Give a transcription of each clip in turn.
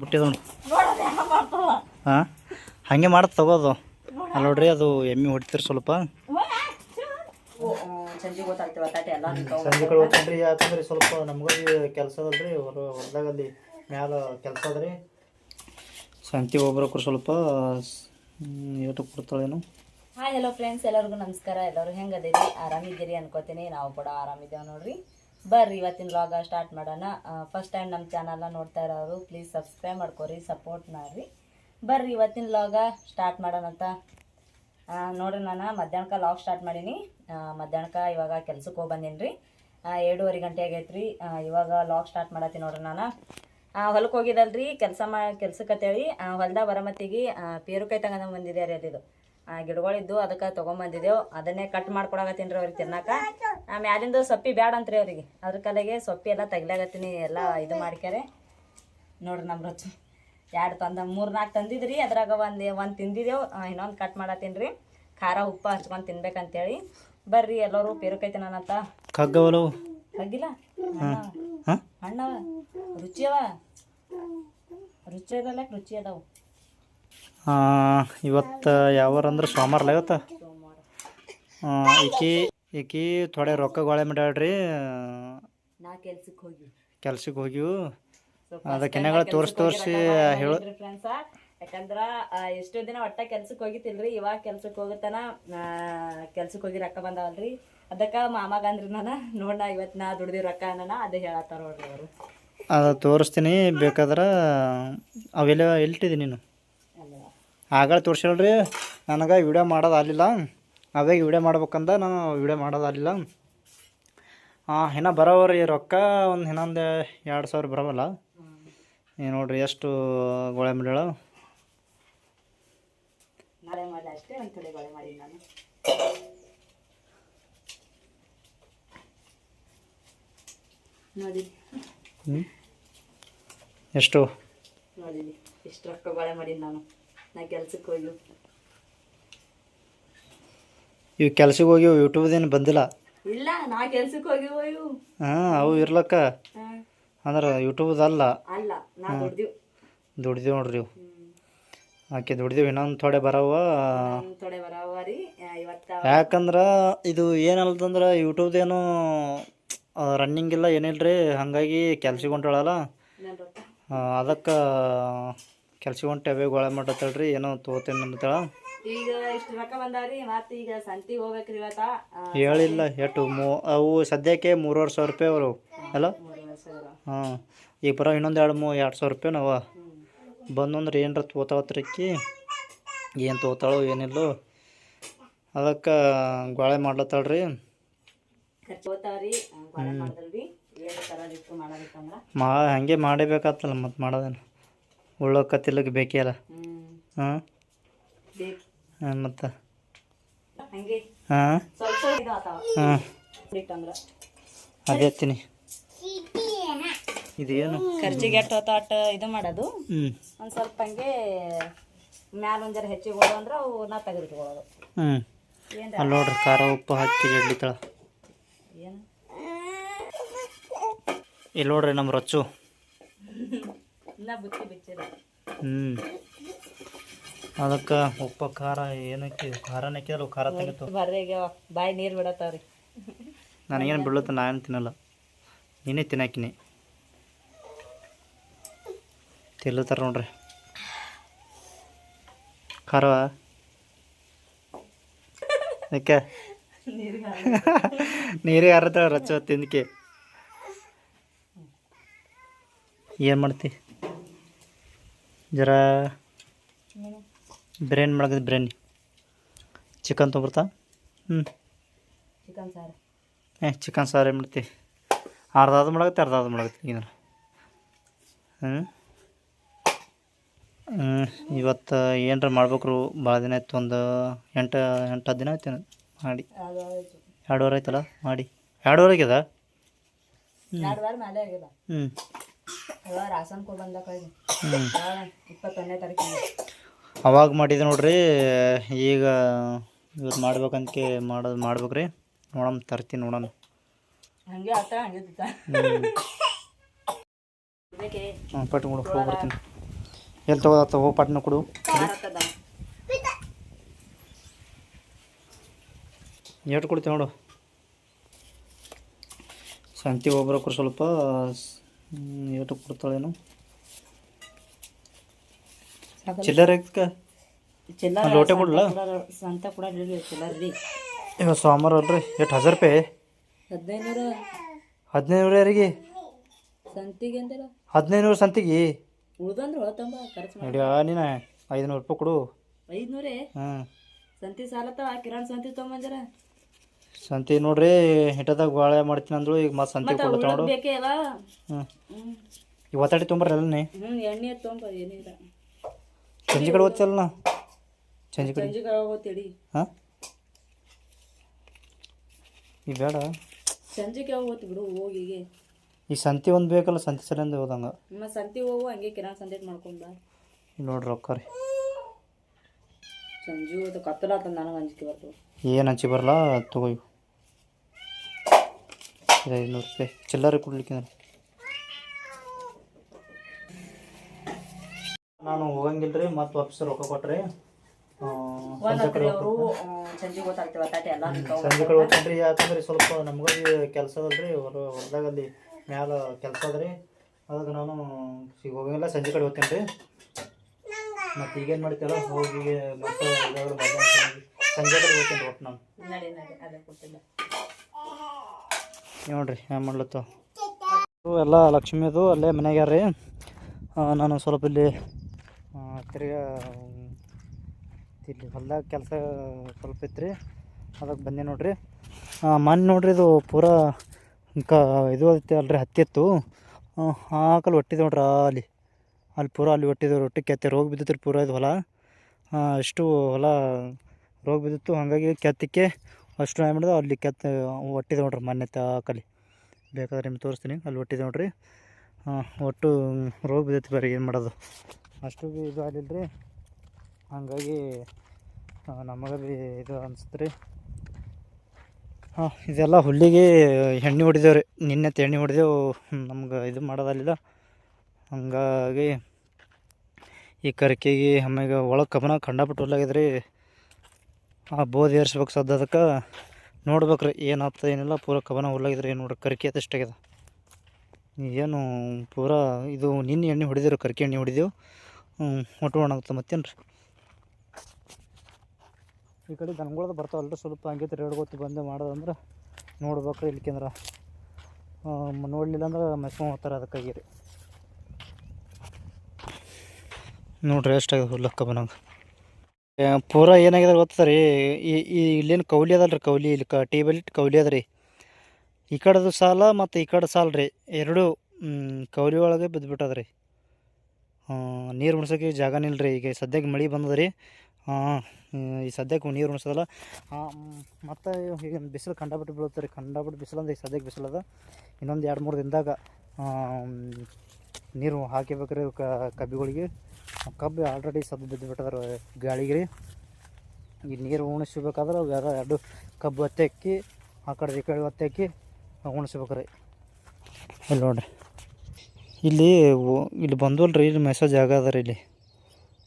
ಬಿಟ್ಟಿದ್ದು ಹಾಂ? ಹಾಗೆ ಮಾಡತ್ ತಗೋದು. ಅಲ್ಲಿ ನೋಡ್ರಿ ಅದು ಎಮ್ಮೆ ಹೊಡಿತೀರಿ ಸ್ವಲ್ಪ. ಸಂಜೆ ಕಡೆ ಯಾಕಂದ್ರೆ ಸ್ವಲ್ಪ ನಮ್ಗೂ ಕೆಲಸ ಅದಲ್ರಿ. ಹೊರ ಹೊಲದಾಗಲ್ಲಿ ಮ್ಯಾಲ ಕೆಲಸ ಅದ್ರಿ. ಸಂತಿ ಒಬ್ರಕ್ರು ಸ್ವಲ್ಪ ಯೂಟ್ಯೂಬ್ ಕೊಡ್ತಾಳೇನು. ಹಾಯ್ ಹಲೋ ಫ್ರೆಂಡ್ಸ್ ಎಲ್ಲರಿಗೂ ನಮಸ್ಕಾರ. ಎಲ್ಲರೂ ಹೆಂಗದಿರಿ ಆರಾಮಿದ್ದೀರಿ ಅನ್ಕೋತೀನಿ. ನಾವು ಕೂಡ ಆರಾಮಿದ್ದೇವೆ ನೋಡ್ರಿ. ಬರ್ರಿ, ಇವತ್ತಿನ ವ್ಲಾಗ ಸ್ಟಾರ್ಟ್ ಮಾಡೋಣ. ಫಸ್ಟ್ ಟೈಮ್ ನಮ್ಮ ಚಾನಲ್ನ ನೋಡ್ತಾ ಇರೋರು ಪ್ಲೀಸ್ ಸಬ್ಸ್ಕ್ರೈಬ್ ಮಾಡ್ಕೊರಿ ಸಪೋರ್ಟ್ ಮಾಡಿರಿ. ಬರ್ರಿ, ಇವತ್ತಿನ ವ್ಲಾಗ ಸ್ಟಾರ್ಟ್ ಮಾಡೋಣಂತ ಅಂತ. ನೋಡ್ರಿ ನಾನು ಮಧ್ಯಾಹ್ನಕ್ಕೆ ಲಾಗ್ ಸ್ಟಾರ್ಟ್ ಮಾಡೀನಿ. ಮಧ್ಯಾಹ್ನಕ ಮಧ್ಯಾಹ್ನಕ್ಕೆ ಇವಾಗ ಕೆಲ್ಸಕ್ಕೆ ಹೋಗಿ ಬಂದೀನಿ ರೀ ಎರಡೂವರೆ ಗಂಟೆ ಆಗೈತೆ ರೀ ಇವಾಗ ಲಾಗ್ ಸ್ಟಾರ್ಟ್ ಮಾಡತ್ತೀನಿ ನೋಡ್ರಿ ನಾನು. ಹೊಲಕ್ಕೆ ಹೋಗಿದ್ದಲ್ರಿ, ಕೆಲಸ ಮಾ ಹೇಳಿ ಹೊಲ್ದಾಗ ಬರಮತ್ತಿಗೆ ಪೇರುಕಾಯಿ ತಗೊಂಡು ಬಂದಿದೆ ರೀ ಅಲ್ಲಿದು ಆ, ಗಿಡಗಳಿದ್ದು ಅದಕ್ಕೆ ತೊಗೊಂಬಂದಿದ್ದೆವು. ಅದನ್ನೇ ಕಟ್ ಮಾಡ್ಕೊಡಕತ್ತೀನಿ ರೀ ಅವ್ರಿಗೆ ತಿನ್ನಾಕ. ಮ್ಯಾಲಿಂದ ಸೊಪ್ಪಿ ಬ್ಯಾಡ ಅಂತ್ರಿ ಅವ್ರಿಗೆ. ಅದ್ರ ಕಲೆಗೆ ಸೊಪ್ಪಿ ಎಲ್ಲ ತೆಗ್ಲಾಗತ್ತೀನಿ ಎಲ್ಲ ಇದು ಮಾಡ್ಕ್ಯಾರೆ. ನೋಡ್ರಿ ನಮ್ಮ ರುಚಿ. ಎರಡು ತಂದ ಮೂರು ನಾಲ್ಕು ತಂದಿದ್ರಿ. ಅದ್ರಾಗ ಒಂದು ಒಂದು ತಿಂದಿದ್ದೆವು. ಇನ್ನೊಂದು ಕಟ್ ಮಾಡತ್ತೀನಿ ರೀ ಖಾರ ಉಪ್ಪು ಹಚ್ಕೊಂಡು ತಿನ್ಬೇಕಂತೇಳಿ. ಬರ್ರಿ ಎಲ್ಲರೂ ಪೇರುಕೈತಿ ನನ್ನತ್ತ ಕಗ್ಗವಲವು ಕಗ್ಗಿಲ್ಲ? ಹಣ್ಣವ? ರುಚಿ ಅವ? ರುಚಿ ಅದಲ್ಲ ರುಚಿ ಅದಾವು. ಇವತ್ತು ಯಾವಾರ ಅಂದ್ರೆ ಸೋಮವಾರಲ್ಲ ಇವತ್ತು? ಈಕಿ ಈಕಿ ಥೋಡೆ ರೊಕ್ಕ ಗೋಳೆ ಮಾಡ್ಯಾಳ್ರಿ. ನಾ ಕೆಲ್ಸಕ್ಕೆ ಹೋಗಿ ಕೆಲ್ಸಕ್ಕೆ ಹೋಗಿವು. ಅದಕ್ಕೆ ಕೆನೆಗಳು ತೋರಿಸಿ ತೋರಿಸಿ ಹೇಳು. ಯಾಕಂದ್ರ ಎಷ್ಟೋ ದಿನ ಒಟ್ಟ ಕೆಲ್ಸಕ್ಕೆ ಹೋಗಿತಿಲ್ರಿ ಇವಾಗ ಕೆಲ್ಸಕ್ಕೆ ಹೋಗತನ ಕೆಲ್ಸಕ್ಕೆ ಹೋಗಿ ರೊಕ್ಕ ಬಂದಾವಲ್ರಿ. ಅದಕ್ಕ ಮಾಮಾಗ ಅಂದ್ರಿ ನಾನು. ನೋಡ ಇವತ್ತು ನಾ ದುಡ್ದಿ ರೊಕ್ಕ ಅನ್ನ ಅದೇ ಹೇಳತ್ತಾರ ನೋಡ್ರಿ ಅವರು. ಅದು ತೋರಿಸ್ತೀನಿ ಬೇಕಾದ್ರೆ ಅವೆಲ್ಲ ಎಲ್ಟಿದಿ ನೀನು? ಆಗಳ ತೋರಿಸಿಲ್ರಿ ನನಗೆ ವಿಡಿಯೋ ಮಾಡೋದು ಆಗಲಿಲ್ಲ. ಅವಾಗ ವಿಡಿಯೋ ಮಾಡ್ಬೇಕಂದ ನಾನು ವಿಡಿಯೋ ಮಾಡೋದು ಆಗಲಿಲ್ಲ. ಹಾಂ ಇನ್ನು ಬರೋವ್ರಿ ರೊಕ್ಕ ಒಂದು ಇನ್ನೊಂದು ಎರಡು ಸಾವಿರ ಬರೋವಲ್ಲ. ಏನು ನೋಡ್ರಿ ಎಷ್ಟು ಗೋಳೆ ಮಾಡ್ಯಾಳ. ಎಷ್ಟು? ಇಷ್ಟು ರೊಕ್ಕ ಗೊಳೆ ಮಾಡಿ ನಾನು. ನಾ ಕೆಲ್ಸಕ್ಕೆ ಹೋಗಿ. ಇವು ಕೆಲ್ಸಕ್ಕೆ ಹೋಗಿ ಯೂಟ್ಯೂಬ್ದೇನು ಬಂದಿಲ್ಲ. ಇಲ್ಲ ನಾ ಕೆಲ್ಸಕ್ಕೆ ಹೋಗಿ ಹೋಯು ಹಾಂ ಅವು ಇರ್ಲಕ್ಕ. ಅಂದ್ರೆ ಯೂಟ್ಯೂಬ್ದಲ್ಲ ಅಲ್ಲ. ನಾ ದುಡ್ದಿವ್. ದುಡ್ದೀವಿ ನೋಡ್ರಿ ಇವು. ಆಕೆ ದುಡ್ದಿವ್ ಇನ್ನೊಂದು ಥೋಡೆ ಬರವ. ಒಂದ್ ಬರವ ರೀ ಇವತ್ತು ಯಾಕಂದ್ರೆ ಇದು ಏನಲ್ದಂದ್ರೆ ಯೂಟ್ಯೂಬ್ದೇನು ರನ್ನಿಂಗ್ ಇಲ್ಲ ಏನಿಲ್ರಿ ಹಾಗಾಗಿ ಕೆಲ್ಸಕ್ಕೆ ಹೊಂಟಾಳಲ್ಲ ಅದಕ್ಕೆ ಹೊಂಟೆ ಅವೇ ಗೋಳೆ ಮಾಡತ್ತಳ್ರಿ ಏನೋ ತೊಗೋತೇನೆ ಅಂತೇಳ ಈಗ ಇಷ್ಟು ರೊಕ್ಕ ಬಂದಾರಿ ಮತ್ತೆ ಈಗ ಸಂತಿಗೆ ಹೋಗ್ಬೇಕ್ರಿ ಇವತ್ತ. ಹೇಳಿಲ್ಲ ಎಷ್ಟು ಮೂ ಅವು ಸದ್ಯಕ್ಕೆ ಮೂರುವರೆ ಸಾವಿರ ರೂಪಾಯಿ ಅವರು. ಅಲ್ಲ ಹಾಂ ಈಗ ಬರೋ ಇನ್ನೊಂದು ಎರಡು ಮೂ ಎರಡು ಸಾವಿರ ರೂಪಾಯಿ ನಾವ. ಬಂದಂದ್ರೆ ಏನರ ತೋತಾವತ್ರಕ್ಕಿ ಏನು ತೋತಾಳೋ ಏನಿಲ್ಲೋ. ಅದಕ್ಕೆ ಗೋಳೆ ಮಾಡ್ಲತ್ತಾಳ್ರಿ. ಮಾ ಹಂಗೆ ಮಾಡಬೇಕಾತಲ್ಲ ಮತ್ತೆ ಮಾಡೋದೇನು. ಉಳ್ಳೋಕತ್ತಿಲ್ಲಕ್ಕೆ ಬೇಕೇ ಅಲ್ಲ. ಹಾಂ? ಮತ್ತು? ಹಂಗೆ. ಹಾಂ? ಹಾಂ. ಅದೇ ಹತ್ತೀನಿ ಇದೇನು ಖರ್ಚಿಗೆ ಎಷ್ಟು ಅಟ್ಟ ಇದು ಮಾಡೋದು? ಒಂದು ಸ್ವಲ್ಪ ಹಂಗೆ ಮ್ಯಾಲ ಒಂದು ಜರ ಹೆಚ್ಚಿಗೆ ಹೋದ ಅಂದ್ರೆ ಅವು ನಾ ತೆಗೆದಿಟ್ಕೊಳ್ಳೋದು ಹ್ಞೂ ಅಲ್ಲಿ ನೋಡ್ರಿ ಖಾರ ಉಪ್ಪು ಹಾಕಿ ಜಡ್ಲಿತಾಳ ಏನು? ಇಲ್ಲಿ ನೋಡ್ರಿ ನಮ್ಮ ರೊಚ್ಚು. ಹ್ಞೂ ಅದಕ್ಕೆ ಉಪ್ಪು ಖಾರ ಏನಕ್ಕೆ ಖಾರನೇ ಹಾಕಿದ್ರು ಖಾರ ತೆಗಿತು ಬಾಯಿ ನೀರು ಬಿಡತ್ತಾವ್ರಿ. ನನಗೇನು ಬೀಳುತ್ತೆ ನಾನು ತಿನ್ನಲ್ಲ. ನೀನೇ ತಿನ್ನಾಕಿನಿ. ತಿಲ್ಲತ್ತಾರ ನೋಡ್ರಿ. ಖಾರ ಯಾಕೆ? ನೀರಿಗೆ ಹರತಾಳ ರಚ್ಚ ತಿಂದಕ್ಕೆ ಏನು ಮಾಡ್ತಿ? ಜರ ಬಿರಿಯಾನಿ ಮಾಡಕ್ಕೆ ಬಿರಿಯಾನಿ. ಚಿಕನ್ ತೊಗೊಬರ್ತಾ ಹ್ಞೂ ಚಿಕನ್ ಸಾರು. ಏ ಚಿಕನ್ ಸಾರು ಏನು ಮಾಡ್ತಿ? ಅರ್ಧ ಅದು ಮಾಡಕತ್ತೆ ಅರ್ಧ ಅದು ಮಾಡಕತ್ತೆ ಈಗ ಹ್ಞೂ ಹ್ಞೂ ಇವತ್ತು ಏನರ ಮಾಡ್ಬೇಕ್ರು? ಭಾಳ ದಿನ ಆಯ್ತು ಒಂದು ಎಂಟು ಎಂಟು ಹತ್ತು ದಿನ ಆಯ್ತು ಮಾಡಿ. ಎರಡುವರೆ ಆಯ್ತಲ್ಲ ಮಾಡಿ. ಎರಡೂವರೆ ಆಗ್ಯದ ಎರಡು ವಾರ ಮೇಲೆ ಆಗ್ಯದ. ಹ್ಞೂ ಇಪ್ಪತ್ತೊಂದನೇ ತಾರೀಕಿಗೆ. ಅವಾಗ ಮಾಡಿದೆ ನೋಡ್ರಿ ಈಗ ಇವತ್ತು ಮಾಡ್ಬೇಕಂತ ಮಾಡೋದು ಮಾಡ್ಬೇಕ್ರಿ. ನೋಡಮ್ ತರ್ತೀನಿ ನೋಡೋಣ ಹಂಗೆ ಆತ ಹಂಗೆ ಪಟ್ಕೊಂಡು ಹೋಗಿ ಬರ್ತೀನಿ. ಎಲ್ಲಿ ತಗೋದ ಹೋಗಿ ಪಟ್ನ ಕೊಡು. ಎಷ್ಟು ಕೊಡ್ತೀವಿ ನೋಡು? ಸಂತಿ ಒಬ್ರಕ್ರು ಸ್ವಲ್ಪ ಏಟು ಕೊಡ್ತಾಳೇನು. ಚಿಲ್ಲರೆ ಚಿಲ್ಲರ ಲೋಟೆ ಕೊಡ್ಲಾ? ಸಂತ ಕೂಡ ಚಿಲ್ಲರ ರೀ ಇವ ಸೋಮವಾರ ಅಲ್ರಿ ಎಷ್ಟು ಹಜಾರ್ ರೂಪಾಯಿ? ಹದಿನೈದು ಹದಿನೈದು ಯಾರಿಗೆ? ಸಂತಿಗೆ ಹದಿನೈದು ಸಂತಿಗೆ? ಉಳ್ದಂದ್ರೆ ಖರ್ಚು ಮಾಡಿ. ನಡಿಯಾ ನೀನು ಐದುನೂರು ರೂಪಾಯಿ ಕೊಡು. ಐದ್ನೂರೇ? ಹ್ಞೂ ಸಂತಿ ಸಾಲತ್ತವ ಕಿರಾಣ್ ಸಂತಿ ತೊಗೊಂಬಂದಿರ ಸಂತಿ ನೋಡ್ರಿ ಹಿಟದಾಗ ಬಾಳೆ ಮಾಡ್ತೀನಿ ಅಂದ್ರು ಈಗ ಮತ್ತೆ ಸಂತಿ ಮತ್ತೆ ಕೊಡ್ತಾ ನೋಡು. ಬೇಕೇ ಹ್ಮ್. ಈಗ ಒತ್ತಾಡಿ ತೊಂಬರ್ರಿ ಅಲ್ಲೇ ಹ್ಮ್ ಎಣ್ಣೆ ತೊಗೊಂಬ ಏನಿಲ್ಲ ಸಂಜೆ ಕಡೆ ಓದ್ತಲ್ಲ ನಾ ಸಂಜೆ ಕಡೆ. ಈ ಹಾಂ? ಈಗ ಬೇಡ. ಸಂಜೆಗೆ ಯಾವಾಗ ಹೋಗ್ತಿ ಬಿಡು ಹೋಗಿಗೆ ಈ ಸಂತಿ ಒಂದು ಬೇಕಲ್ಲ ಸಂತಿ ಸಲಿಂದ ಹೋದಂಗೆ. ಮತ್ತೆ ಸಂತಿ ಹೋಗು ಹಂಗೆ ಕಿರಾ ಸಂತೆ ಮಾಡ್ಕೊಂಡ್ ಬಾ. ನೋಡ್ರಿ ರೊಕ್ಕ ರೀ. ಸಂಜೆ ಹೋದ ಕತ್ತಲಾತ ನನಗೆ ಅಂಜಿಕೆ ಏನು ಹಂಚಿ ಬರಲ್ಲ ತಗೋ ಇವು. ಇದು ಐನೂರು ರೂಪಾಯಿ ಚಿಲ್ಲರೆ ಕೊಡ್ಲಿಕ್ಕೆ ನಾನು ಹೋಗಂಗಿಲ್ಲ ರೀ ಮತ್ತು ವಾಪಸ್ ರೊಕ್ಕ ಕೊಟ್ರಿ. ಸಂಜೆ ಕಡೆ ಹೋಗ್ತೀನಿ ರೀ ಯಾಕಂದ್ರೆ ಸ್ವಲ್ಪ ನಮ್ಗೆ ಕೆಲಸ ಅದಲ್ರಿ ಹೊರ ಹೊರದಾಗ ಅಲ್ಲಿ ಮ್ಯಾಲ ಕೆಲಸ ಅದ್ರಿ ರೀ. ಅದಕ್ಕೆ ನಾನು ಈಗ ಹೋಗಂಗಿಲ್ಲ ಸಂಜೆ ಕಡೆ ಹೋಗ್ತೀನಿ ರೀ. ಮತ್ತು ಈಗೇನು ಮಾಡ್ತೀರ ಹೋಗಿ ಮತ್ತೆ ಸಂಜೆ ಕಡೆ ಹೋಗ್ತೀನಿ ರೀ ಒಟ್ಟು ನಾನು ನಡಿ ನಡಿ ಅದೇ ಕೊಟ್ಟಿಲ್ಲ ನೋಡ್ರಿ, ಏನು ಮಾಡ್ಲತ್ತು. ಎಲ್ಲ ಲಕ್ಷ್ಮಿದು, ಅಲ್ಲೇ ಮನೆಯಾಗ ರೀ ನಾನು ಸ್ವಲ್ಪ ಇಲ್ಲಿ ತಿರ್ಗಾ ಇಲ್ಲಿ ಹೊಲ್ದಾಗ ಕೆಲಸ ಸ್ವಲ್ಪ ಇತ್ತು ಅದಕ್ಕೆ ಬಂದೆ ನೋಡ್ರಿ. ಮೊನ್ನೆ ನೋಡ್ರಿ, ಇದು ಪೂರಾ ಕ, ಇದು ಐತೆ ಅಲ್ರಿ ಹತ್ತಿತ್ತು ಹಾಕಲ್ಲಿ ಒಟ್ಟಿದೆ ನೋಡ್ರಿ ಅಲ್ಲಿ. ಅಲ್ಲಿ ಪೂರ ಅಲ್ಲಿ ಒಟ್ಟಿದೆ, ರೊಟ್ಟಿ ಕೆತ್ತೆ, ರೋಗ ಬಿದ್ದಿತ್ತು ಪೂರ ಇದು ಹೊಲ. ಅಷ್ಟು ಹೊಲ ರೋಗ ಬಿದ್ದಿತ್ತು, ಹಾಗಾಗಿ ಕೆತ್ತಕ್ಕೆ ಅಷ್ಟು ಏನು ಮಾಡಿದೆ, ಅಲ್ಲಿ ಕೆತ್ತ, ಒಟ್ಟಿದೆ ನೋಡ್ರಿ ಮೊನ್ನೆ ಕಲಿ ಬೇಕಾದ್ರೆ ನಿಮ್ಗೆ ತೋರಿಸ್ತೀನಿ, ಅಲ್ಲಿ ಒಟ್ಟಿದೆ ನೋಡ್ರಿ. ಒಟ್ಟು ರೋಗ ಬಿದ್ದೈತಿ ಬೇರೆ, ಏನು ಮಾಡೋದು. ಅಷ್ಟು ಭೀ ಇದು ಆಗಲಿಲ್ಲ ರೀ ಹಾಗಾಗಿ ನಮಗೆ ಬಿ ಇದು ಅನಿಸುತ್ತೆ ರೀ ಹಾಂ, ಇದೆಲ್ಲ ಹುಲ್ಲಿಗೆ ಎಣ್ಣೆ ಹೊಡಿದೇವ್ರಿ. ನಿನ್ನೆ ಎಣ್ಣೆ ಹೊಡೆದೇವು, ನಮ್ಗೆ ಇದು ಮಾಡೋದಲ್ಲಿಲ್ಲ. ಹಂಗಾಗಿ ಈ ಕರ್ಕೆಗೆ ಆಮ್ಯಾಗ ಒಳಗೆ ಖಂಡ ಹುಲ್ಲಾಗಿದೆ ರೀ ಆ ಬೋಧಿ ಏರ್ಸ್ಬೇಕು ಸದ್ದ ಅದಕ್ಕೆ ನೋಡ್ಬೇಕು ರೀ ಏನಾಗ್ತದೆ ಏನಿಲ್ಲ, ಪೂರ ಕಬನ ಹುಲ್ಲಾಗಿದ್ರೆ ಏನು ನೋಡ್ರಿ, ಕರ್ಕಿ ಅದು ಎಷ್ಟಾಗಿದೆ ಏನು, ಪೂರ ಇದು ನಿನ್ನೆ ಎಣ್ಣೆ ಹೊಡೆದಿರು ಕರ್ಕಿ ಎಣ್ಣೆ ಹೊಡಿದೆವು. ಒಟ್ಟು ಒಣಗುತ್ತೆ ಮತ್ತೇನು ರೀ ಈ ಕಡೆ ದನಗಳದ್ದು ಬರ್ತಾವಲ್ರಿ, ಸ್ವಲ್ಪ ಹಂಗೆ ತಿರುಗಾಡ್ಕೊತ ಬಂದು ಮಾಡೋದಂದ್ರೆ. ನೋಡ್ಬೇಕ್ರಿ ಇಲ್ಕಂದ್ರೆ ನೋಡಲಿಲ್ಲ ಅಂದ್ರೆ ಮೆಸ್ಕೊಂಡು ಹೋಗ್ತಾರೆ ಅದಕ್ಕಾಗಿ ರೀ. ನೋಡ್ರಿ ಎಷ್ಟಾಗಿದೆ ಹುಲ್ಲಕ್ಕ ಬಂದಂಗೆ ಪೂರ ಏನಾಗಿದೆ ಗೊತ್ತದ ರೀ ಈ ಇಲ್ಲೇನು ಕೌಲಿ ಅದಲ್ಲ ರೀ ಕೌಲಿ, ಇಲ್ಲಿ ಕ, ಟೇಬಲ್ ಕೌಲಿ ಅದ ರೀ. ಈ ಕಡೆದು ಸಾಲ ಮತ್ತು ಈ ಕಡೆ ಸಾಲ ರೀ, ಎರಡು ಕೌಲಿ ಒಳಗೆ ಬಿದ್ದುಬಿಟ್ಟದ ರೀ. ನೀರು ಉಣ್ಸೋಕೆ ಜಾಗನೇ ಇಲ್ಲ ರೀ ಈಗ ಸದ್ಯಕ್ಕೆ ಮಳೆ ಬಂದದ ರೀ. ಹಾಂ ಈ ಸದ್ಯಕ್ಕೆ ನೀರು ಉಣ್ಸೋದಲ್ಲ. ಮತ್ತು ಈಗ ಬಿಸಿಲು ಕಂಡಾಬಿಟ್ಟು ಬೀಳುತ್ತೆ ರೀ ಕಂಡಾಬಿಟ್ಟು ಬಿಸಿಲು ಅಂದ್ರೆ ಈಗ ಸದ್ಯಕ್ಕೆ ಬಿಸಿಲದ ಇನ್ನೊಂದು ಎರಡು ಮೂರು ದಿನದಾಗ ನೀರು ಹಾಕಿಬೇಕ್ರಿ ಕಬ್ಬಿಗಳಿಗೆ. ಕಬ್ಬು ಆಲ್ರೆಡಿ ಸದ್ದು ಬಿದ್ದು ಬಿಟ್ಟದ್ರ ಗಾಳಿಗೆ. ಈ ನೀರು ಉಣಿಸ್ಬೇಕಾದ್ರೆ ಅವು ಯಾರು ಎರಡು ಕಬ್ಬು ಹತ್ತೆ ಹಾಕಿ, ಆ ಕಡೆ ಈ ಕಡೆ ಹತ್ತೆ ಹಾಕಿ ಉಣಿಸ್ಬೇಕ್ರಿ ಇಲ್ಲಿ ನೋಡ್ರಿ. ಇಲ್ಲಿ ಇಲ್ಲಿ ಬಂದವಲ್ಲ ರೀ ಇಲ್ಲಿ ಮೆಸೇಜ್ ಆಗದ ರೀ ಇಲ್ಲಿ.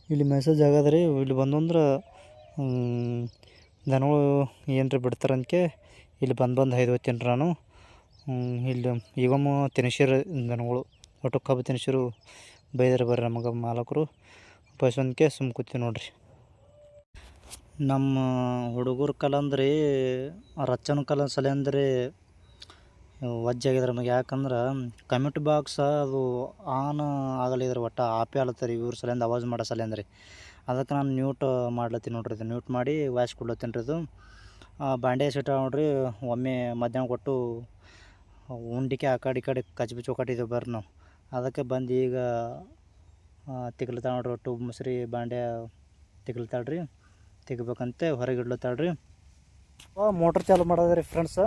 ಇಲ್ಲಿ ಮೆಸೇಜ್ ಆಗದ ರೀ, ಇಲ್ಲಿ ಬಂದು ಅಂದ್ರೆ ದನಗಳು ಏನ್ರಿ ಬಿಡ್ತಾರೆ ಇಲ್ಲಿ ಬಂದು ಬಂದು ಐದು ರೀ ನಾನು. ಇಲ್ಲಿ ಇವಮ್ಮ ತಿನಿಸಿರ ದನಗಳು. ಒಟ್ಟು ಕಬ್ಬು ತಿನಿಸಿರು ಬೈದಾರೆ ಬರ್ರಿ ನಮಗೆ ಮಾಲಕರು. ಬಸವನ್ಕೆ ಸುಮ್ಮ ಕೂತೀವಿ ನೋಡ್ರಿ. ನಮ್ಮ ಹುಡುಗರ ಕಲಂದ್ರಿ, ರಚನ ಕಲ ಸಲ ಅಂದ್ರೆ ವಜ್ಜಾಗಿದ್ರೆ ನಮಗೆ ಯಾಕಂದ್ರೆ ಕಮಿಟ್ ಬಾಕ್ಸ್ ಅದು ಆನ್ ಆಗಲಿದ್ರೆ ಒಟ್ಟು ಆಪೇ ಆಲತ್ತರಿ ಇವ್ರ ಸಲಿಂದ, ಅವಾಜ್ ಮಾಡೋ ಸಲಿಂದ ರೀ ಅದಕ್ಕೆ ನಾನು ಮ್ಯೂಟ್ ಮಾಡ್ಲತ್ತೀನಿ ನೋಡ್ರಿ ಇದು. ಮ್ಯೂಟ್ ಮಾಡಿ ವಾಯ್ಸ್ ಕೊಡ್ಲತ್ತೀನಿ ರೀ ಇದು. ಬಾಂಡೆ ಸಿಟ್ಟ ನೋಡ್ರಿ, ಒಮ್ಮೆ ಮಧ್ಯಾಹ್ನ ಕೊಟ್ಟು ಉಂಡಿಕೆ ಆ ಕಡೆ ಈ ಕಡೆ ಕಚ್ಬಿ ಚೌಕಟ್ಟಿದ್ದೇವೆ ಬರ್ರಿ ನಾವು. ಅದಕ್ಕೆ ಬಂದು ಈಗ ತಿಕ್ಲತ್ತಾಳ ನೋಡ್ರಿ ಒಟ್ಟು ಮುಸ್ರಿ ಬಾಂಡೆ ತಿಕ್ಲತ್ತಾಳ್ರಿ ತೆಗಿಬೇಕಂತೆ ಹೊರಗೆ ಇಡ್ಲತ್ತಾಳ್ರಿ ಮೋಟ್ರ್ ಚಾಲು ಮಾಡೋದ್ರಿ ಫ್ರೆಂಡ್ಸ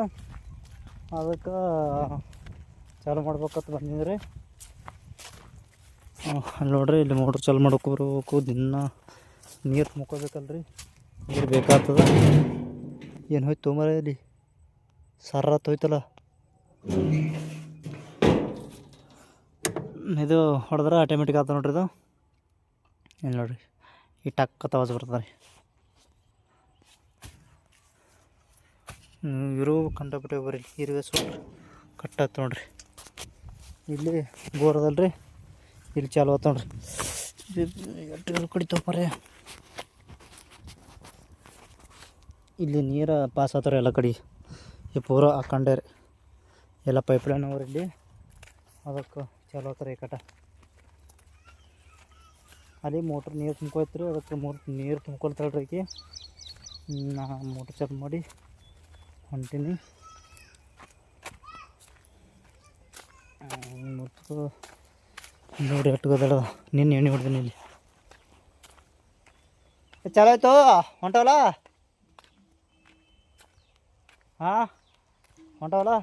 ಅದಕ್ಕೆ ಚಾಲು ಮಾಡ್ಬೇಕಂತ ಬಂದಿದ್ರಿ. ಅಲ್ಲಿ ನೋಡ್ರಿ ಇಲ್ಲಿ ಮೋಟ್ರ್ ಚಾಲು ಮಾಡ್ಕೋಬೇಕು ದಿನ ನೀರು ಮುಕ್ಕೋಬೇಕಲ್ರಿ ನೀರು ಬೇಕಾಗ್ತದ. ಏನು ಹೋಯ್ತು ತೊಂಬರ ಇಲ್ಲಿ? ಸರ್ರತ್ ಹೋಯ್ತಲ್ಲ ಇದು ಹೊಡೆದ್ರೆ ಆಟೋಮೆಟಿಕ್ ಆಗ್ತದೆ ನೋಡ್ರಿ ಇದು. ಇಲ್ಲಿ ನೋಡ್ರಿ, ಈ ಟಕ್ಕ ತವಾಜ್ ಬರ್ತದೆ ರೀ ಇರೋ ಕಂಡಪಟ್ಟೆ ಬರೀ ಇರುವೆ ಸ್ವಲ್ಪ ಆಯ್ತು ನೋಡ್ರಿ. ಇಲ್ಲಿ ಬೋರ್ ಅದಲ್ರಿ, ಇಲ್ಲಿ ಚಾಲು ಆಯ್ತು ನೋಡ್ರಿ. ಎಟ್ಟು ಪರ್ಯ ಇಲ್ಲಿ ನೀರು ಪಾಸ್ ಆತಾರ ಎಲ್ಲ ಕಡೆ. ಈ ಪೂರ ಹಾಕೊಂಡೇ ರೀ ಎಲ್ಲ ಪೈಪ್ ಲೈನ್ ಅವ್ರ ಇಲ್ಲಿ. ಅದಕ್ಕೆ ಚಾಲು ಆತ್ರಿ ಈ ಕಟ ಅಲ್ಲಿ ಮೋಟ್ರ್ ನೀರು ತುಂಬ್ಕೊಯ್ತ್ರಿ ಅದಕ್ಕೆ ಮೂರು ನೀರು ತುಂಬ್ಕೊಳ್ತಾಳ್ರಿ ಆಕಿ ನಾ ಮೋಟ್ರ್ ಚಾಲು ಮಾಡಿ ಹೊಂಟೀನಿ. ಮತ್ತು ನೋಡಿ ಎಷ್ಟು ನಿನ್ನ ಎಣ್ಣೆ ಹೊಡ್ದೀನಿ ಇಲ್ಲಿ. ಚಾಲು ಆಯ್ತು, ಹೊಂಟವಲ್ಲ? ಹಾಂ, ಹೊಂಟವಲ್ಲ?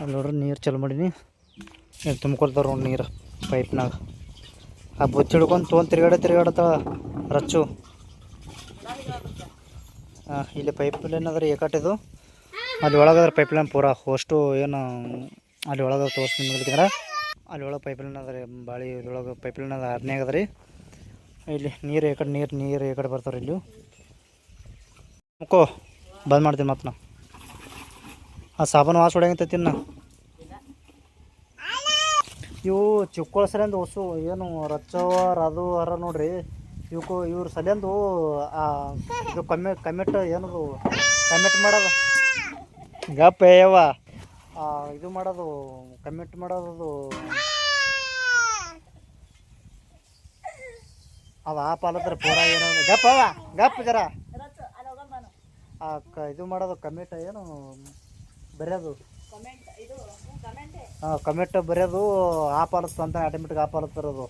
ಅಲ್ಲಿ ನೋಡ್ರಿ ನೀರು ಚಲೋ ಮಾಡೀನಿ. ಇಲ್ಲಿ ತುಂಬ್ಕೊಳ್ತಾರ ನೋಡಿ ನೀರು ಪೈಪ್ನಾಗ ಆ ಬೊಚ್ಚ ಹಿಡ್ಕೊಂಡು ತೊಗೊಂಡು ತಿರ್ಗಾಡ ತಿರ್ಗಾಡತ್ತಾಳ ರಚ್ಚು. ಹಾಂ ಇಲ್ಲಿ ಪೈಪ್ ಲೈನ್ ಅದ್ರ ಏಕಾಟಿದು ಅಲ್ಲಿ ಒಳಗಾದ್ರೆ ಪೈಪ್ ಲೈನ್ ಪೂರ ಹೋಸ್ಟು ಏನು ಅಲ್ಲಿ ಒಳಗೆ ತೋರಿಸ್ತೀನಿ ನಿಮ್ಗೆ ಅಲ್ಲಿ ಒಳಗೆ ಪೈಪ್ ಲೈನ್ ಅದ ರೀ ಬಾಳಿ ಇದ್ರೊಳಗೆ ಪೈಪ್ ಲೈನ್ ಅದ ಆರನೇ ಅದ ಇಲ್ಲಿ ನೀರು ಏಕಡೆ ನೀರು ನೀರು ಏಕಡೆ ಬರ್ತಾರೆ ಇಲ್ಲಿ. ಮುಕ್ಕೋ, ಬಂದ್ ಮಾಡ್ತೀನಿ ಮತ್ತೆ ನಾ. ಆ ಸಾಬನ್ ವಾಸ ಹೊಡ್ಯಂಗತೈತಿ ನಾ. ಇವು ಚಿಕ್ಕೋಳ ಸರಿಯಂದು ಹೊಸು ಏನು ರಚ್ಚವ ಅದು ಅರ ನೋಡ್ರಿ. ಇವಕ್ಕೂ ಇವ್ರ ಸಲಿಂದು ಇದು ಕಮ್ಮಿ ಕಮಿಟ್ ಏನದು ಕಮಿಟ್ ಮಾಡೋದು. ಗಪ್ಪ ಯವ್ವ. ಆ, ಇದು ಮಾಡೋದು ಕಮಿಟ್ ಮಾಡೋದು ಅವ ಆ ಪಾಲತ್ರ ಪೂರ ಏನೋ ಗಪ್ಪ ಗಪ್ಪ ಜರ. ಇದು ಮಾಡೋದು ಕಮಿಟ್ ಏನು ಬರೆಯೋದು. ಹಾಂ ಕಮೆಂಟ್ ಬರೆಯೋದು ಆಪ್ ಆಲತ್ತು ಅಂತ ಆಟೋಮೆಟಿಕ್ ಆಪ್ ಆಲತ್ತಿರೋದು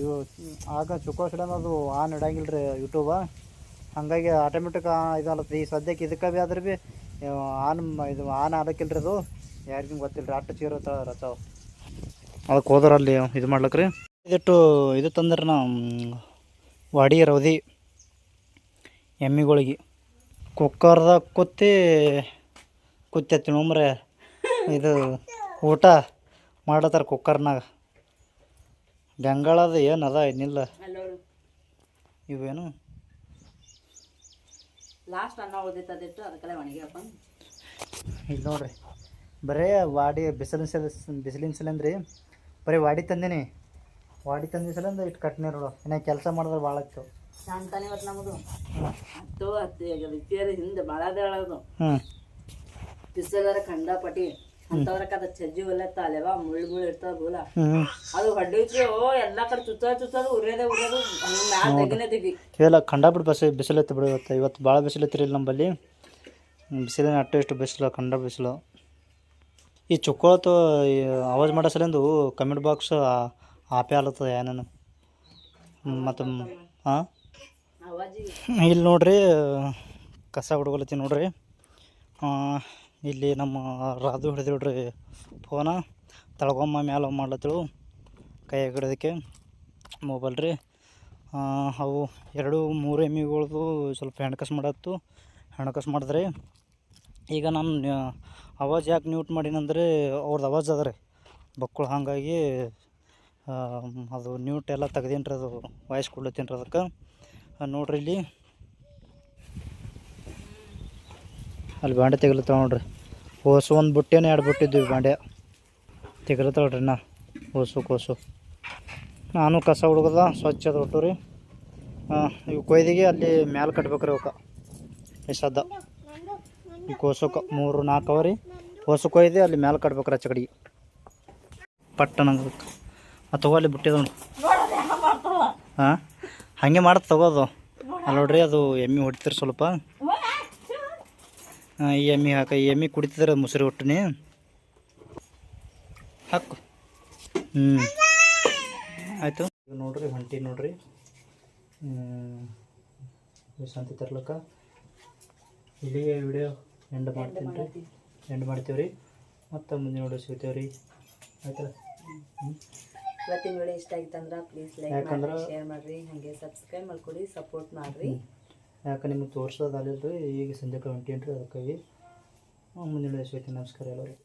ಇವು ಆಗ ಚುಕ್ಕೋಸ್ಡನ್ ಅದು ಆನ್ ಇಡಂಗಿಲ್ಲ ರೀ ಯೂಟ್ಯೂಬ ಹಾಗಾಗಿ ಆಟೋಮೆಟಿಕ್ ಇದು ಆಲತ್ತು ಈ ಸದ್ಯಕ್ಕೆ ಇದಕ್ಕೆ ಭೀ ಆದ್ರೆ ಭೀ ಆನ್ ಇದು ಆನ್ ಆಲಕ್ಕಿಲ್ಲ ರೀ ಅದು. ಯಾರಿಗೂ ಗೊತ್ತಿಲ್ಲ ರೀ ಅಟ್ಟು ಚೀರ ರಚಾವ್ ಅದಕ್ಕೆ ಹೋದ್ರೆ ಅಲ್ಲಿ ಇದು ಮಾಡ್ಲಕ್ಕೆ ರೀ ಇದಿಟ್ಟು ಇದು ತಂದ್ರೆ ನಾ ವಾಡಿ ರೌದಿ ಎಮ್ಮಿಗಳಿಗೆ. ಕುಕ್ಕರ್ದಾಗ ಕುತ್ತಿ ಕುತ್ತಿ ಉಮ್ರೆ ಇದು ಊಟ ಮಾಡತ್ತಾರ ಕುಕ್ಕರ್ನಾಗ. ಬೆಂಗಳದ ಏನದ ಅದ ಏನಿಲ್ಲ ಇವೇನು? ಲಾಸ್ಟ್ ಅನ್ನ ಉಳಿದಿತ್ತದಿಟ್ಟು ಅದಕ್ಕೆಲ್ಲ ಒಣಗಿಯಪ್ಪ ಇಲ್ಲಿ ನೋಡ್ರಿ ಬರೇ ವಾಡಿ ಬಿಸಿಲಿನ ಸಲ ಬಿಸಿಲಿನ ಸಲಂದ್ರಿ ಬರೀ ವಾಡಿ ತಂದಿನಿ. ವಾಡಿ ತಂದಿನ ಸಲಿಂದ ಇಟ್ಟು ಕಟ್ಟಿನಿ ನೋಡು ಇನ್ನು ಕೆಲಸ ಮಾಡಿದ್ರೆ ಭಾಳ ಆಗ್ತವೆ ಶಾಂತಾನೆ ಇವತ್ತು ನಮ್ಮದು ಹತ್ತು ಹತ್ತು ಹಿಂದೆ ಭಾಳ ಹ್ಞೂ ಬಿಸಿಲರ ಪಟಿ ಅಂತವ್ರಕ್ಕ ಅದ ಚಜ್ಜಿ ಒಲ್ಲತ್ತ ಅಲ್ಲೇವಾ ಮುಳ್ಳು ಮುಳ್ಳು ಇರ್ತಾವ ಬೋಲ ಅದು ಅದು ಓ ಎಲ್ಲಾ ಕಡೆ ಚುಚ್ಚ ಚುಚ್ಚೋದು ಉರಿಯೋದೇ ಉರಿಯೋದು ಮ್ಯಾಲ ತೆಗಿನೇ ತೆಗಿ ಇಲ್ಲ ಕಂಡಾಬಿಟ್ಟು ಬಸ್ ಬಿಸಿಲೈತೆ ಬಿಡು ಇವತ್ತು. ಇವತ್ತು ಭಾಳ ಬಿಸಿಲೈತ್ರಿ ಇಲ್ಲಿ ನಮ್ಮಲ್ಲಿ ಬಿಸಿಲಿನ ಅಟ್ಟು ಎಷ್ಟು ಬಿಸಿಲು ಖಂಡ ಬಿಸಿಲು. ಈ ಚುಕ್ಕೋತು ಅವಾಜ್ ಮಾಡೋ ಸಲಿಂದು ಕಮೆಂಟ್ ಬಾಕ್ಸ್ ಆಪೇ ಆಲತ್ತದ ಏನೇನು ಮತ್ತು ಹಾಂ ಇಲ್ಲಿ ನೋಡ್ರಿ ಕಸ ಹುಡುಗಲತ್ತಿ ನೋಡ್ರಿ. ಇಲ್ಲಿ ನಮ್ಮ ರಾದು ಹಿಡಿದಿಡ್ರಿ ಫೋನ ತಳಗೊಮ್ಮ ಮ್ಯಾಲ ಮಾಡ್ಲತ್ತಳು. ಕೈ ಹಿಡಿದಕ್ಕೆ ಮೊಬೈಲ್ ರೀ. ಅವು ಎರಡು ಮೂರು ಎಮ್ಮಿಗಳ್ದು ಸ್ವಲ್ಪ ಹೆಣ್ಕಸ್ ಮಾಡತ್ತು. ಹೆಣ್ಕಸ್ ಮಾಡಿದ್ರಿ. ಈಗ ನಾನು ಆವಾಜ್ ಯಾಕೆ ಮ್ಯೂಟ್ ಮಾಡೀನಂದ್ರೆ ಅವ್ರದ್ದು ಅವಾಜ್ ಅದ ರೀ. ಬಕ್ಕಳು ಹಾಗಾಗಿ ಅದು ನ್ಯೂಟ್ ಎಲ್ಲ ತೆಗ್ದೀನಿ ರೀ ಅದು, ವಾಯ್ಸ್ ಕೊಡ್ಲತ್ತೀನಿ ರೀ ಅದಕ್ಕೆ ನೋಡ್ರಿ ಇಲ್ಲಿ. ಅಲ್ಲಿ ಬಾಂಡೆ ತೆಗಿಲತ್ತಾವ ನೋಡ್ರಿ. ಹೋಸು ಒಂದು ಬುಟ್ಟೇನೆ ಎರಡು ಬುಟ್ಟಿದ್ವಿ ಬಾಂಡೆ. ತೆಗಿಲತ್ತಾಳ್ರಿ ನಾ. ಹೋಸು, ಕೋಸು. ನಾನು ಕಸ ಹುಡುಗದ ಸ್ವಚ್ಛ ಅದು ಹುಟ್ಟು ರೀ. ಇವು ಕೊಯ್ದಿಗೆ ಅಲ್ಲಿ ಮ್ಯಾಲೆ ಕಟ್ಬೇಕ್ರಿ ಅವಕ್ಕೆ. ಎಷ್ಟದ ಈ ಕೋಸುಕ ಮೂರು, ನಾಲ್ಕು ಅವ ರೀ ಕೋಸು ಕೊಯ್ದು ಅಲ್ಲಿ ಮ್ಯಾಲೆ ಕಟ್ಬೇಕ್ರಿ ಆಚೆ ಕಡೆಗೆ. ಪಟ್ಟಣ ಮತ್ತು ತಗೋ ಅಲ್ಲಿ ಬುಟ್ಟಿದ ನೋಡಿ ಹಾಂ ಹಾಗೆ ಮಾಡತ್ತೆ ತಗೋದು ಅಲ್ಲಿ ನೋಡ್ರಿ ಅದು ಎಮ್ಮೆ ಹೊಡಿತೀರಿ ಸ್ವಲ್ಪ. ಹಾಂ ಈ ಎಮ್ಮೆ ಹಾಕ ಎಮ್ಮಿ ಎಮ್ಮೆ ಕುಡಿತಿದ್ರೆ ಮುಸುರಿ ಒಟ್ಟಿನಿ. ಹಾಕು. ಹ್ಞೂ ಆಯಿತು. ನೋಡ್ರಿ ಹೊಂಟಿ ನೋಡ್ರಿ. ವಿಶ್ರಾಂತಿ ತರ್ಲಕ್ಕ. ಇಲ್ಲಿಗೆ ವಿಡಿಯೋ ಎಂಡ್ ಮಾಡ್ತೀನಿ ರೀ. ಎಂಡ್ ಮಾಡ್ತೀವಿ ರೀ ಮತ್ತು ಮುಂದಿನ ವಿಡಿಯೋ ಸಿಗ್ತೇವೆ ರೀ ಆಯ್ತಲ್ಲ ಇವತ್ತಿನ ವಿಡಿಯೋ ಇಷ್ಟ ಆಯ್ತಂದ್ರೆ ಪ್ಲೀಸ್ ಲೈಕ್ ಮಾಡಿ ಮಾಡ್ರಿ ಶೇರ್ ಮಾಡ್ರಿ. ಹಾಗೆ ಸಬ್ಸ್ಕ್ರೈಬ್ ಮಾಡ್ಕೊಡಿ ಸಪೋರ್ಟ್ ಮಾಡ್ರಿ. ಯಾಕೆ ನಿಮಗೆ ತೋರ್ಸೋದು ಅಲ್ಲಿಲ್ಲ ರೀ ಈಗ ಸಂಜೆ ಹೊಂಟೀನಿ ರೀ ಅದಕ್ಕಾಗಿ. ಮುಂದಿನ ಸಿಗ್ತೀನಿ ನಮಸ್ಕಾರ ಎಲ್ಲರಿಗೆ.